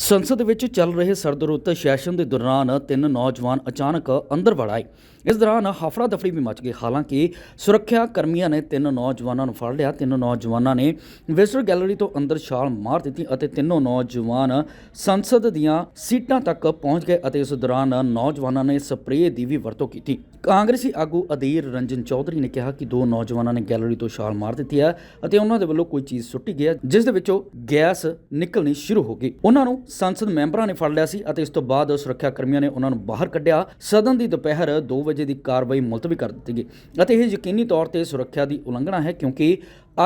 ਸੰਸਦ ਵਿੱਚ ਚੱਲ ਰਹੇ ਸਰਦ ਰੁੱਤ ਸੈਸ਼ਨ ਦੇ ਦੌਰਾਨ ਤਿੰਨ ਨੌਜਵਾਨ ਅਚਾਨਕ ਅੰਦਰ ਵੜ ਆਏ। ਇਸ ਦੌਰਾਨ ਹਫੜਾ ਦਫੜੀ ਵੀ ਮਚ ਗਈ। ਹਾਲਾਂਕਿ ਸੁਰੱਖਿਆ ਕਰਮੀਆਂ ਨੇ ਤਿੰਨ ਨੌਜਵਾਨਾਂ ਨੂੰ ਫੜ ਲਿਆ। ਤਿੰਨ ਨੌਜਵਾਨਾਂ ਨੇ ਵਿਜ਼ਟਰ ਗੈਲਰੀ ਤੋਂ ਅੰਦਰ ਛਾਲ ਮਾਰ ਦਿੱਤੀ ਅਤੇ ਤਿੰਨੋਂ ਨੌਜਵਾਨ ਸੰਸਦ ਦੀਆਂ ਸੀਟਾਂ ਤੱਕ ਪਹੁੰਚ ਗਏ ਅਤੇ ਇਸ ਦੌਰਾਨ ਨੌਜਵਾਨਾਂ ਨੇ ਸਪਰੇਅ ਦੀ ਵੀ ਵਰਤੋਂ ਕੀਤੀ। ਕਾਂਗਰਸੀ ਆਗੂ ਅਧੀਰ ਰੰਜਨ ਚੌਧਰੀ ਨੇ ਕਿਹਾ ਕਿ ਦੋ ਨੌਜਵਾਨਾਂ ਨੇ ਗੈਲਰੀ ਤੋਂ ਛਾਲ ਮਾਰ ਦਿੱਤੀ ਹੈ ਅਤੇ ਉਹਨਾਂ ਦੇ ਵੱਲੋਂ ਕੋਈ ਚੀਜ਼ ਸੁੱਟੀ ਗਈ ਹੈ, ਜਿਸ ਦੇ ਵਿੱਚੋਂ ਗੈਸ ਨਿਕਲਣੀ ਸ਼ੁਰੂ ਹੋ ਗਈ। ਉਹਨਾਂ ਨੂੰ ਸੰਸਦ ਮੈਂਬਰਾਂ ਨੇ ਫੜ ਲਿਆ ਸੀ ਅਤੇ ਇਸ ਤੋਂ ਬਾਅਦ ਸੁਰੱਖਿਆ ਕਰਮੀਆਂ ਨੇ ਉਹਨਾਂ ਨੂੰ ਬਾਹਰ ਕੱਢਿਆ। ਸਦਨ ਦੀ ਦੁਪਹਿਰ 2 ਵਜੇ ਦੀ ਕਾਰਵਾਈ ਮੁਲਤਵੀ ਕਰ ਦਿੱਤੀ ਗਈ। ਅਤੇ ਇਹ ਯਕੀਨੀ ਤੌਰ ਤੇ ਸੁਰੱਖਿਆ ਦੀ ਉਲੰਘਣਾ ਹੈ ਕਿਉਂਕਿ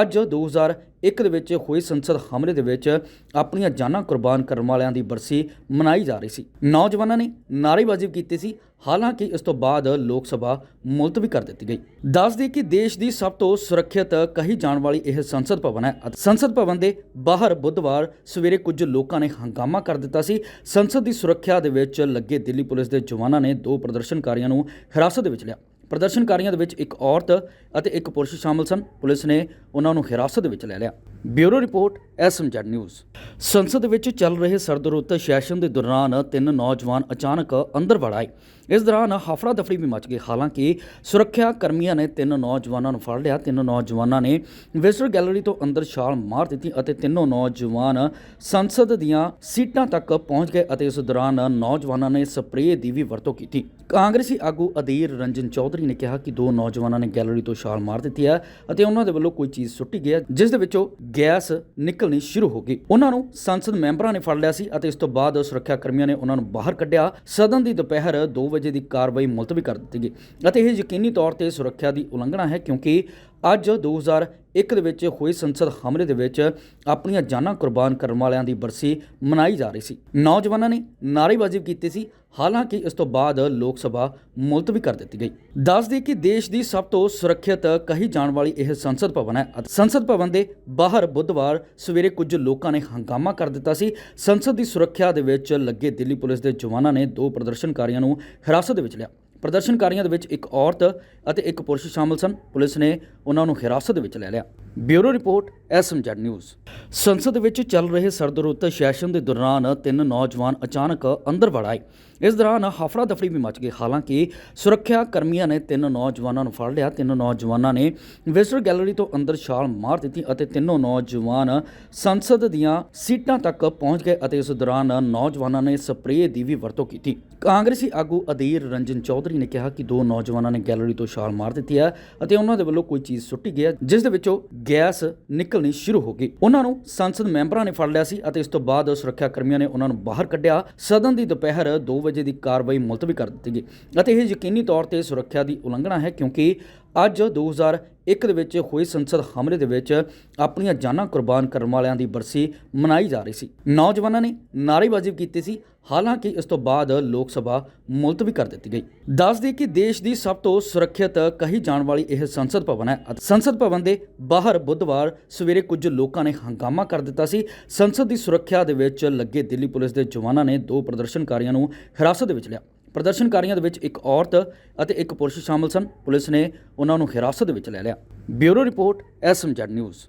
ਅੱਜ 2001 ਦੇ ਵਿੱਚ ਹੋਏ ਸੰਸਦ ਹਮਲੇ ਦੇ ਵਿੱਚ ਆਪਣੀਆਂ ਜਾਨਾਂ ਕੁਰਬਾਨ ਕਰਨ ਵਾਲਿਆਂ ਦੀ ਬਰਸੀ ਮਨਾਈ ਜਾ ਰਹੀ ਸੀ। ਨੌਜਵਾਨਾਂ ਨੇ ਨਾਅਰੇਬਾਜ਼ੀ ਕੀਤੀ ਸੀ। ਹਾਲਾਂਕਿ ਇਸ ਤੋਂ ਬਾਅਦ ਲੋਕ ਸਭਾ ਮੁਲਤਵੀ ਕਰ ਦਿੱਤੀ ਗਈ। ਦੱਸ ਦਈਏ ਕਿ ਦੇਸ਼ ਦੀ ਸਭ ਤੋਂ ਸੁਰੱਖਿਅਤ ਕਹੀ ਜਾਣ ਵਾਲੀ ਇਹ ਸੰਸਦ ਭਵਨ ਹੈ। ਸੰਸਦ ਭਵਨ ਦੇ ਬਾਹਰ ਬੁੱਧਵਾਰ ਸਵੇਰੇ ਕੁਝ ਲੋਕਾਂ ਨੇ ਹੰਗਾਮਾ ਕਰ ਦਿੱਤਾ ਸੀ। ਸੰਸਦ ਦੀ ਸੁਰੱਖਿਆ ਦੇ ਵਿੱਚ ਲੱਗੇ ਦਿੱਲੀ ਪੁਲਿਸ ਦੇ ਜਵਾਨਾਂ ਨੇ ਦੋ ਪ੍ਰਦਰਸ਼ਨਕਾਰੀਆਂ ਨੂੰ ਹਿਰਾਸਤ ਦੇ ਵਿੱਚ ਲਿਆ। ਪ੍ਰਦਰਸ਼ਨਕਾਰੀਆਂ ਦੇ ਵਿੱਚ ਇੱਕ ਔਰਤ ਅਤੇ ਇੱਕ ਪੁਰਸ਼ ਸ਼ਾਮਲ ਸਨ। ਪੁਲਿਸ ਨੇ ਉਹਨਾਂ ਨੂੰ ਹਿਰਾਸਤ ਵਿੱਚ ਲੈ ਲਿਆ। Bureau report, SMZ news. ਸੰਸਦ ਵਿੱਚ ਚੱਲ ਰਹੇ ਸਰਦ ਰੁੱਤ ਸੈਸ਼ਨ ਦੇ ਦੌਰਾਨ ਤਿੰਨ ਨੌਜਵਾਨ ਅਚਾਨਕ ਅੰਦਰ ਵੜ ਆਏ। ਇਸ ਦੌਰਾਨ ਹਫੜਾ ਦਫੜੀ ਵੀ ਮਚ ਗਈ। ਹਾਲਾਂਕਿ ਸੁਰੱਖਿਆ ਕਰਮੀਆਂ ਨੇ ਤਿੰਨ ਨੌਜਵਾਨਾਂ ਨੂੰ ਫੜ ਲਿਆ। ਤਿੰਨ ਨੌਜਵਾਨਾਂ ਨੇ ਵਿਜ਼ਟਰ ਗੈਲਰੀ ਤੋਂ ਅੰਦਰ ਛਾਲ ਮਾਰ ਦਿੱਤੀ ਅਤੇ ਤਿੰਨੋਂ ਨੌਜਵਾਨ ਸੰਸਦ ਦੀਆਂ ਸੀਟਾਂ ਤੱਕ ਪਹੁੰਚ ਗਏ ਅਤੇ ਇਸ ਦੌਰਾਨ ਨੌਜਵਾਨਾਂ ਨੇ ਸਪਰੇਅ ਦੀ ਵੀ ਵਰਤੋਂ ਕੀਤੀ। ਕਾਂਗਰਸੀ ਆਗੂ ਅਧੀਰ ਰੰਜਨ ਚੌਧਰੀ ਨੇ ਕਿਹਾ ਕਿ ਦੋ ਨੌਜਵਾਨਾਂ ਨੇ ਗੈਲਰੀ ਤੋਂ ਛਾਲ ਮਾਰ ਦਿੱਤੀ ਹੈ ਅਤੇ ਉਹਨਾਂ ਦੇ ਵੱਲੋਂ ਕੋਈ ਚੀਜ਼ ਸੁੱਟੀ ਗਈ ਹੈ, ਜਿਸ ਦੇ ਵਿੱਚੋਂ ਗੈਸ ਨਿਕਲਣੀ ਸ਼ੁਰੂ ਹੋ ਗਈ। ਉਹਨਾਂ ਨੂੰ ਸੰਸਦ ਮੈਂਬਰਾਂ ਨੇ ਫੜ ਲਿਆ ਸੀ ਅਤੇ ਇਸ ਤੋਂ ਬਾਅਦ ਸੁਰੱਖਿਆ ਕਰਮੀਆਂ ਨੇ ਉਹਨਾਂ ਨੂੰ ਬਾਹਰ ਕੱਢਿਆ। ਸਦਨ ਦੀ ਦੁਪਹਿਰ 2 ਵਜੇ ਦੀ ਕਾਰਵਾਈ ਮੁਲਤਵੀ ਕਰ ਦਿੱਤੀ ਗਈ। ਅਤੇ ਇਹ ਯਕੀਨੀ ਤੌਰ ਤੇ ਸੁਰੱਖਿਆ ਦੀ ਉਲੰਘਣਾ ਹੈ ਕਿਉਂਕਿ ਅੱਜ 2001 ਦੇ ਵਿੱਚ ਹੋਏ ਸੰਸਦ ਹਮਲੇ ਦੇ ਵਿੱਚ ਆਪਣੀਆਂ ਜਾਨਾਂ ਕੁਰਬਾਨ ਕਰਨ ਵਾਲਿਆਂ ਦੀ ਬਰਸੀ ਮਨਾਈ ਜਾ ਰਹੀ ਸੀ। ਨੌਜਵਾਨਾਂ ਨੇ ਨਾਅਰੇਬਾਜ਼ੀ ਕੀਤੀ ਸੀ ਹਾਲਾਂਕਿ ਇਸ ਤੋਂ ਬਾਅਦ ਲੋਕ ਸਭਾ ਮੁਲਤਵੀ ਕਰ ਦਿੱਤੀ ਗਈ। ਦੱਸ ਦਈਏ ਕਿ ਦੇਸ਼ ਦੀ ਸਭ ਤੋਂ ਸੁਰੱਖਿਅਤ ਕਹੀ ਜਾਣ ਵਾਲੀ ਇਹ ਸੰਸਦ ਭਵਨ ਹੈ ਅਤੇ ਸੰਸਦ ਭਵਨ ਦੇ ਬਾਹਰ ਬੁੱਧਵਾਰ ਸਵੇਰੇ ਕੁਝ ਲੋਕਾਂ ਨੇ ਹੰਗਾਮਾ ਕਰ ਦਿੱਤਾ ਸੀ। ਸੰਸਦ ਦੀ ਸੁਰੱਖਿਆ ਦੇ ਵਿੱਚ ਲੱਗੇ ਦਿੱਲੀ ਪੁਲਿਸ ਦੇ ਜਵਾਨਾਂ ਨੇ ਦੋ ਪ੍ਰਦਰਸ਼ਨਕਾਰੀਆਂ ਨੂੰ ਹਿਰਾਸਤ ਦੇ ਵਿੱਚ ਲਿਆ। ਪ੍ਰਦਰਸ਼ਨਕਾਰੀਆਂ ਦੇ ਵਿੱਚ ਇੱਕ ਔਰਤ ਅਤੇ ਇੱਕ ਪੁਰਸ਼ ਸ਼ਾਮਲ ਸਨ। ਪੁਲਿਸ ਨੇ ਉਹਨਾਂ ਨੂੰ ਹਿਰਾਸਤ ਦੇ ਵਿੱਚ ਲੈ ਲਿਆ। Bureau report, SMZ news. ਸੰਸਦ ਵਿੱਚ ਚੱਲ ਰਹੇ ਸਰਦਰੁੱਤ ਸੈਸ਼ਨ ਦੇ ਦੌਰਾਨ ਤਿੰਨ ਨੌਜਵਾਨ ਅਚਾਨਕ ਅੰਦਰ ਵੜ ਆਏ। ਇਸ ਦੌਰਾਨ ਹਫੜਾ ਦਫੜੀ ਵੀ ਮਚ ਗਈ। ਹਾਲਾਂਕਿ ਸੁਰੱਖਿਆ ਕਰਮੀਆਂ ਨੇ ਤਿੰਨ ਨੌਜਵਾਨਾਂ ਨੂੰ ਫੜ ਲਿਆ। ਤਿੰਨ ਨੌਜਵਾਨਾਂ ਨੇ ਵਿਜ਼ਟਰ ਗੈਲਰੀ ਤੋਂ ਅੰਦਰ ਛਾਲ ਮਾਰ ਦਿੱਤੀ ਅਤੇ ਤਿੰਨੋਂ ਨੌਜਵਾਨ ਸੰਸਦ ਦੀਆਂ ਸੀਟਾਂ ਤੱਕ ਪਹੁੰਚ ਗਏ ਅਤੇ ਇਸ ਦੌਰਾਨ ਨੌਜਵਾਨਾਂ ਨੇ ਸਪਰੇਅ ਦੀ ਵੀ ਵਰਤੋਂ ਕੀਤੀ। ਕਾਂਗਰਸੀ ਆਗੂ ਅਧੀਰ ਰੰਜਨ ਚੌਧਰੀ ਨੇ ਕਿਹਾ ਕਿ ਦੋ ਨੌਜਵਾਨਾਂ ਨੇ ਗੈਲਰੀ ਤੋਂ ਛਾਲ ਮਾਰ ਦਿੱਤੀ ਹੈ ਅਤੇ ਉਹਨਾਂ ਦੇ ਵੱਲੋਂ ਕੋਈ ਚੀਜ਼ ਸੁੱਟੀ ਗਈ ਹੈ, ਜਿਸ ਦੇ ਵਿੱਚੋਂ ਗੈਸ ਨਿਕਲਣੀ ਸ਼ੁਰੂ ਹੋ ਗਈ। ਉਹਨਾਂ ਨੂੰ ਸੰਸਦ ਮੈਂਬਰਾਂ ਨੇ ਫੜ ਲਿਆ ਸੀ ਅਤੇ ਇਸ ਤੋਂ ਬਾਅਦ ਸੁਰੱਖਿਆ ਕਰਮੀਆਂ ਨੇ ਉਹਨਾਂ ਨੂੰ ਬਾਹਰ ਕੱਢਿਆ। ਸਦਨ ਦੀ ਦੁਪਹਿਰ 2 ਵਜੇ ਦੀ ਕਾਰਵਾਈ ਮੁਲਤਵੀ ਕਰ ਦਿੱਤੀ ਗਈ। ਅਤੇ ਇਹ ਯਕੀਨੀ ਤੌਰ ਤੇ ਸੁਰੱਖਿਆ ਦੀ ਉਲੰਘਣਾ ਹੈ ਕਿਉਂਕਿ ਅੱਜ 2001 ਦੇ ਵਿੱਚ ਹੋਏ ਸੰਸਦ ਹਮਲੇ ਦੇ ਵਿੱਚ ਆਪਣੀਆਂ ਜਾਨਾਂ ਕੁਰਬਾਨ ਕਰਨ ਵਾਲਿਆਂ ਦੀ ਬਰਸੀ ਮਨਾਈ ਜਾ ਰਹੀ ਸੀ। ਨੌਜਵਾਨਾਂ ਨੇ ਨਾਅਰੇਬਾਜ਼ੀ ਕੀਤੀ ਸੀ, ਹਾਲਾਂਕਿ ਇਸ ਤੋਂ ਬਾਅਦ ਲੋਕ ਸਭਾ ਮੁਲਤਵੀ ਕਰ ਦਿੱਤੀ ਗਈ। ਦੱਸ ਦਈਏ ਕਿ ਦੇਸ਼ ਦੀ ਸਭ ਤੋਂ ਸੁਰੱਖਿਅਤ ਕਹੀ ਜਾਣ ਵਾਲੀ ਇਹ ਸੰਸਦ ਭਵਨ ਹੈ ਸੰਸਦ ਭਵਨ ਦੇ ਬਾਹਰ ਬੁੱਧਵਾਰ ਸਵੇਰੇ ਕੁਝ ਲੋਕਾਂ ਨੇ ਹੰਗਾਮਾ ਕਰ ਦਿੱਤਾ ਸੀ। ਸੰਸਦ ਦੀ ਸੁਰੱਖਿਆ ਦੇ ਵਿੱਚ ਲੱਗੇ ਦਿੱਲੀ ਪੁਲਿਸ ਦੇ ਜਵਾਨਾਂ ਨੇ ਦੋ ਪ੍ਰਦਰਸ਼ਨਕਾਰੀਆਂ ਨੂੰ ਹਿਰਾਸਤ ਦੇ ਵਿੱਚ ਲਿਆ। ਪ੍ਰਦਰਸ਼ਨਕਾਰੀਆਂ ਦੇ ਵਿੱਚ ਇੱਕ ਔਰਤ ਅਤੇ ਇੱਕ ਪੁਰਸ਼ ਸ਼ਾਮਲ ਸਨ। ਪੁਲਿਸ ਨੇ ਉਹਨਾਂ ਨੂੰ ਹਿਰਾਸਤ ਵਿੱਚ ਲੈ ਲਿਆ। Bureau report, SMZ news.